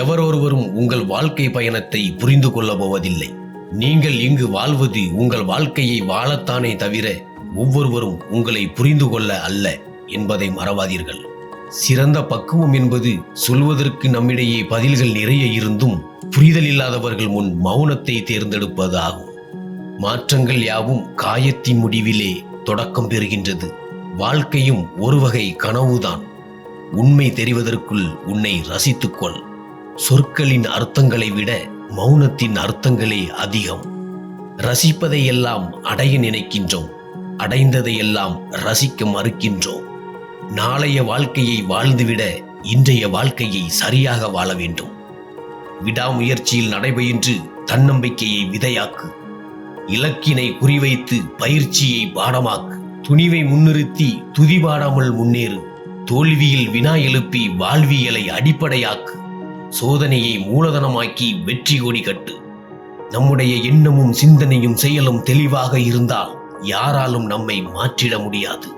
எவரொருவரும் உங்கள் வாழ்க்கை பயணத்தை புரிந்து கொள்ள போவதில்லை நீங்கள் இங்கு வாழ்வது உங்கள் வாழ்க்கையை வாழத்தானே தவிர ஒவ்வொருவரும் உங்களை புரிந்து கொள்ள அல்ல என்பதை மறவாதீர்கள். சிறந்த பக்குவம் என்பது சொல்வதற்கு நம்மிடையே பதில்கள் நிறைய இருந்தும் புரிதல் இல்லாதவர்கள் முன் மௌனத்தை தேர்ந்தெடுப்பது ஆகும். மாற்றங்கள் யாவும் காயத்தின் முடிவிலே தொடக்கம் பெறுகின்றது. வாழ்க்கையும் ஒரு வகை கனவுதான். உண்மை தெரிவதற்குள் உன்னை ரசித்துக்கொள். சொற்களின் அர்த்தங்களை விட மௌனத்தின் அர்த்தங்களே அதிகம். ரசிப்பதையெல்லாம் அடைய நினைக்கின்றோம். அடைந்ததையெல்லாம் ரசிக்க மறுக்கின்றோம். நாளைய வாழ்க்கையை வாழ்ந்துவிட இன்றைய வாழ்க்கையை சரியாக வாழ வேண்டும். விடாமுயற்சியில் நடைபெயின்று தன்னம்பிக்கையை விதையாக்கு. இலக்கினை குறிவைத்து பயிற்சியை பாடமாக்கு. துணிவை முன்னிறுத்தி துதிபாடாமல் முன்னேறு. தோல்வியில் வினா எழுப்பி வாழ்வியலை அடிப்படையாக்கு. சோதனையை மூலதனமாக்கி வெற்றி கொடி கட்டு. நம்முடைய எண்ணமும் சிந்தனையும் செயலும் தெளிவாக இருந்தால் யாராலும் நம்மை மாற்றிட முடியாது.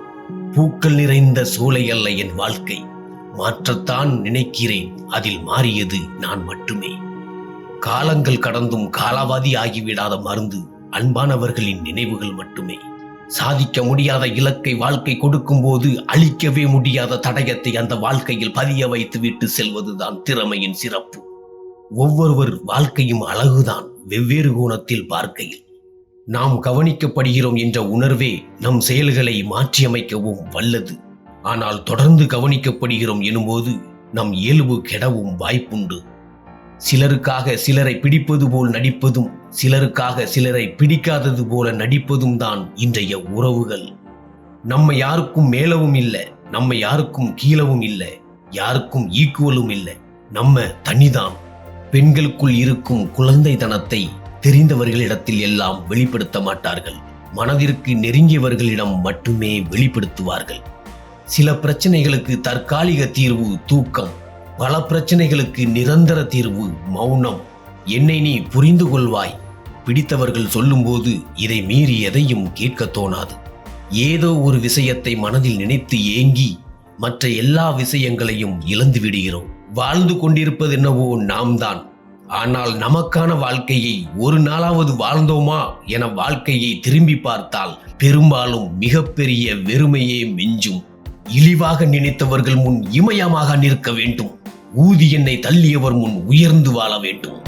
பூக்கள் நிறைந்த சோலை அல்ல என் வாழ்க்கை. மாற்றத்தான் நினைக்கிறேன். அதில் மாறியது நான் மட்டுமே. காலங்கள் கடந்தும் காலாவாதி ஆகிவிடாத மருந்து அன்பானவர்களின் நினைவுகள் மட்டுமே. சாதிக்க முடியாத இலக்கை வாழ்க்கை கொடுக்கும்போது அழிக்கவே முடியாத தடயத்தை அந்த வாழ்க்கையில் பதிய வைத்து விட்டு செல்வதுதான் திறமையின் சிறப்பு. ஒவ்வொருவர் வாழ்க்கையும் அழகுதான் வெவ்வேறு கோணத்தில் பார்க்கையில். நாம் கவனிக்கப்படுகிறோம் என்ற உணர்வே நம் செயல்களை மாற்றியமைக்கவும் வல்லது. ஆனால் தொடர்ந்து கவனிக்கப்படுகிறோம் எனும்போது நம் இயல்பு கெடவும் வாய்ப்புண்டு. சிலருக்காக சிலரை பிடிப்பது போல் நடிப்பதும் சிலருக்காக சிலரை பிடிக்காதது போல நடிப்பதும் தான் இன்றைய உறவுகள். நம்ம யாருக்கும் மேலவும் இல்லை நம்ம யாருக்கும் கீழவும் இல்லை யாருக்கும் ஈக்குவலும் இல்லை. நம்ம தனிதான். பெண்களுக்குள் இருக்கும் குழந்தைத்தனத்தை தெரிந்தவர்களிடத்தில் எல்லாம் வெளிப்படுத்த மாட்டார்கள். மனதிற்கு நெருங்கியவர்களிடம் மட்டுமே வெளிப்படுத்துவார்கள். சில பிரச்சனைகளுக்கு தற்காலிக தீர்வு தூக்கம் பல பிரச்சனைகளுக்கு நிரந்தர தீர்வு மௌனம். என்னை நீ புரிந்து கொள்வாய். பிடித்தவர்கள் சொல்லும்போது இதை மீறி எதையும் கேட்க தோணாது. ஏதோ ஒரு விஷயத்தை மனதில் நினைத்து ஏங்கி மற்ற எல்லா விஷயங்களையும் இழந்து விடுகிறோம். வாழ்ந்து கொண்டிருப்பது என்னவோ நாம் தான் ஆனால் நமக்கான வாழ்க்கையை ஒரு நாளாவது வாழ்ந்தோமா என வாழ்க்கையை திரும்பி பார்த்தால் பெரும்பாலும் மிகப்பெரிய வெறுமையே மிஞ்சும். இழிவாக நினைத்தவர்கள் முன் இமயமாக நிற்க வேண்டும். ஊதி என்னை தள்ளியவர் முன் உயர்ந்து வாழ வேண்டும்.